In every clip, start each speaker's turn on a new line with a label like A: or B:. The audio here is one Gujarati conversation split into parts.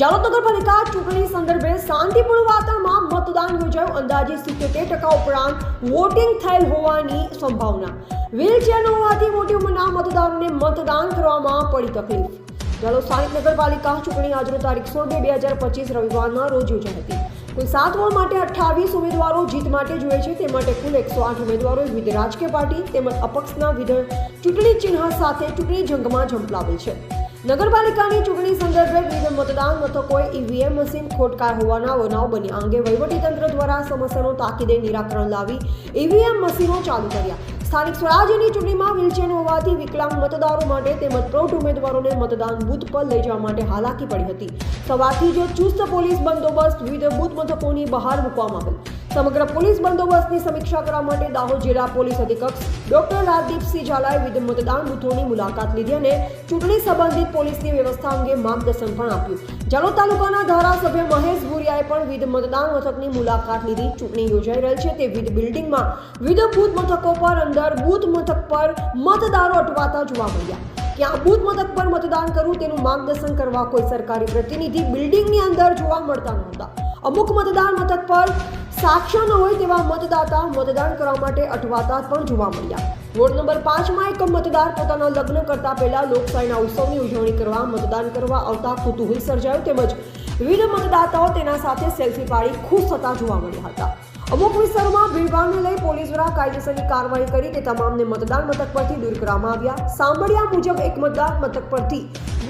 A: જાલોદ નગરપાલિકા ચૂંટણી સંદર્ભે શાંતિપૂર્ણ વાતાવરણમાં મતદાન યોજાયું. અંદાજે સિત્યોતેર ટકા ઉપરાંત વોટિંગ થયેલ હોવાની સંભાવના. વ્હીલચેર હોવાથી મોટી ઉંમરના મતદારોને મતદાન કરવામાં પડી તકલીફ. જાલોદ સ્થાનિક નગરપાલિકા ચૂંટણી આજનો તારીખ સોળ બે બે હજાર પચીસ રવિવારના રોજ યોજાઈ હતી. કુલ સાત વોર્ડ માટે અઠ્ઠાવીસ ઉમેદવારો જીત માટે જોઈએ છે. તે માટે કુલ એકસો આઠ ઉમેદવારો વિવિધ રાજકીય પાર્ટી તેમજ અપક્ષના વિધ ચૂંટણી ચિહ્ન સાથે ચૂંટણી જંગમાં ઝંપલાવેલ છે. નગરપાલિકાની ચૂંટણી સંદર્ભે વિવિધ મતદાન મથકોએ ઈવીએમ મશીન ખોટકાર હોવાના બનાવ બન્યા અંગે વહીવટીતંત્ર દ્વારા સમસ્યાનું તાકીદે નિરાકરણ લાવી ઈવીએમ મશીનો ચાલુ કર્યા. સ્થાનિક સ્વરાજ્યની ચૂંટણીમાં વ્હીલચેર હોવાથી વિકલાંગ મતદારો માટે તેમજ પ્રૌઢ ઉમેદવારોને મતદાન બૂથ પર લઈ જવા માટે હાલાકી પડી હતી. સવારથી જ ચુસ્ત પોલીસ બંદોબસ્ત, વિવિધ બૂથ મથકોની બહાર મૂકવામાં આવેલ સમગ્ર પોલીસ બંદોબસ્તની સમીક્ષા કરવા માટે દાહોદ જિલ્લા પોલીસ અધિક્ષક ડોક્ટર રાજદીપસિંહ ઝાલાએ વિવિધ મતદાન બૂથોની મુલાકાત લીધી અને ચૂંટણી સંબંધિત પોલીસની વ્યવસ્થા અંગે માર્ગદર્શન પણ આપ્યું. જાલોદ તાલુકાના ધારાસભ્ય મહેશ ભુરિયાએ પણ વિવિધ મતદાન મથકની મુલાકાત લીધી. ચૂંટણી યોજાઈ રહી છે તે વિવિધ બિલ્ડિંગમાં વિવિધ બૂથ મથકો પર અંદર બૂથ મથક પર મતદારો અટવાતા જોવા મળ્યા. ક્યાં બુથ મથક પર મતદાન કરવું તેનું માર્ગદર્શન કરવા કોઈ સરકારી પ્રતિનિધિ બિલ્ડિંગની અંદર જોવા મળતા નહોતા. અમુક મતદાન મથક પર સાક્ષ્ય ન હોય તેવા મતદાતા મતદાન કરવા માટે અટવાતા પણ જોવા મળ્યા. વોર્ડ નંબર પાંચમાં એક મતદાર પોતાના લગ્ન કરતા પહેલા લોકશાહીના ઉત્સવની ઉજવણી કરવા મતદાન કરવા આવતા કુતુહલ સર્જાયું તેમજ વિવિધ મતદાતાઓ તેના સાથે સેલ્ફી પાડી ખુશ થતા જોવા મળ્યા હતા. અમુક વિસ્તારોમાં ભીડભાડને લઈ પોલીસ દ્વારા કાયદેસરની કાર્યવાહી કરી તે તમામને મતદાન મથક પરથી દૂર કરવામાં આવ્યા. સાંભળ્યા મુજબ એક મતદાન મથક પરથી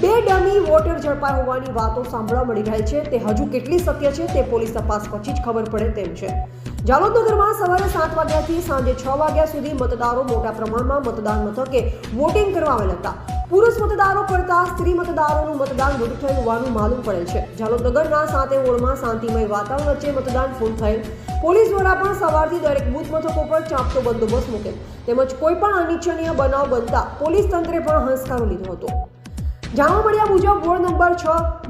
A: બે ડમી વોટર ઝડપાઈ હોવાની વાતો સાંભળવા મળી રહી છે. તે હજુ કેટલી સત્ય છે તે પોલીસ તપાસ પછી જ ખબર પડે તેમ છે. જાલોદનગરમાં સવારે સાત વાગ્યાથી સાંજે છ વાગ્યા સુધી મતદારો મોટા પ્રમાણમાં મતદાન મથકે વોટિંગ કરવા આવેલ હતા. પુરુષ મતદારો કરતા સ્ત્રી મતદારોનું મતદાન વધુ થયું હોવાનું માલુમ પડેલ છે. જાલોદ નગરના સાતે ઓળમાં શાંતિમય વાતાવરણ વચ્ચે મતદાન ફૂલ થયેલ પોલીસ દ્વારા પણ સવારથી દરેક બૂથ મથકો પર ચાંપતો બંદોબસ્ત મૂકેલ તેમજ કોઈ પણ અનિચ્છનીય બનાવ બનતા પોલીસ તંત્રે પણ હંસકારો લીધો હતો. જાણવા મળ્યા મુજબ વોર્ડ નંબર છ,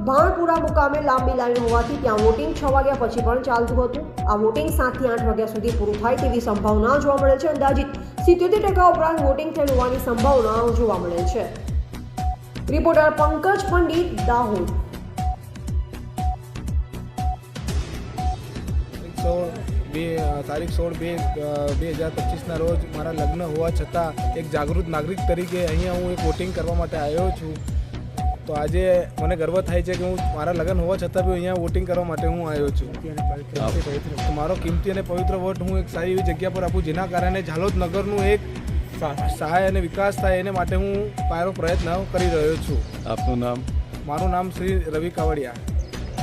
A: ભાણપુરા મુકામે લાંબી લાઈન હોવાથી ત્યાં વોટિંગ છ વાગ્યા પછી પણ ચાલતું હતું. આ વોટિંગ સાતથી આઠ વાગ્યા સુધી પૂરું થાય તેવી સંભાવના જોવા મળે છે. અંદાજિત સિત્યોતેર ટકા ઉપરાંત વોટિંગ થયેલ હોવાની સંભાવના જોવા મળે છે. રિપોર્ટર પંકજ પંડિત દાહોદ.
B: સોળ બે તારીખ સોળ બે બે હજાર પચીસના રોજ મારા લગ્ન હોવા છતાં એક જાગૃત નાગરિક તરીકે અહીંયા હું એક વોટિંગ કરવા માટે આવ્યો છું. તો આજે મને ગર્વ થાય છે કે હું મારા લગ્ન હોવા છતાં બી અહીંયા વોટિંગ કરવા માટે હું આવ્યો છું. મારો કિંમતી અને પવિત્ર વોટ હું એક સારી એવી જગ્યા પર આપું જેના કારણે ઝાલોદ નગરનું એક સહાય અને વિકાસ થાય એને માટે હું મારો પ્રયત્ન કરી રહ્યો છું.
C: આપનું નામ?
B: મારું નામ શ્રી રવિ કાવડિયા.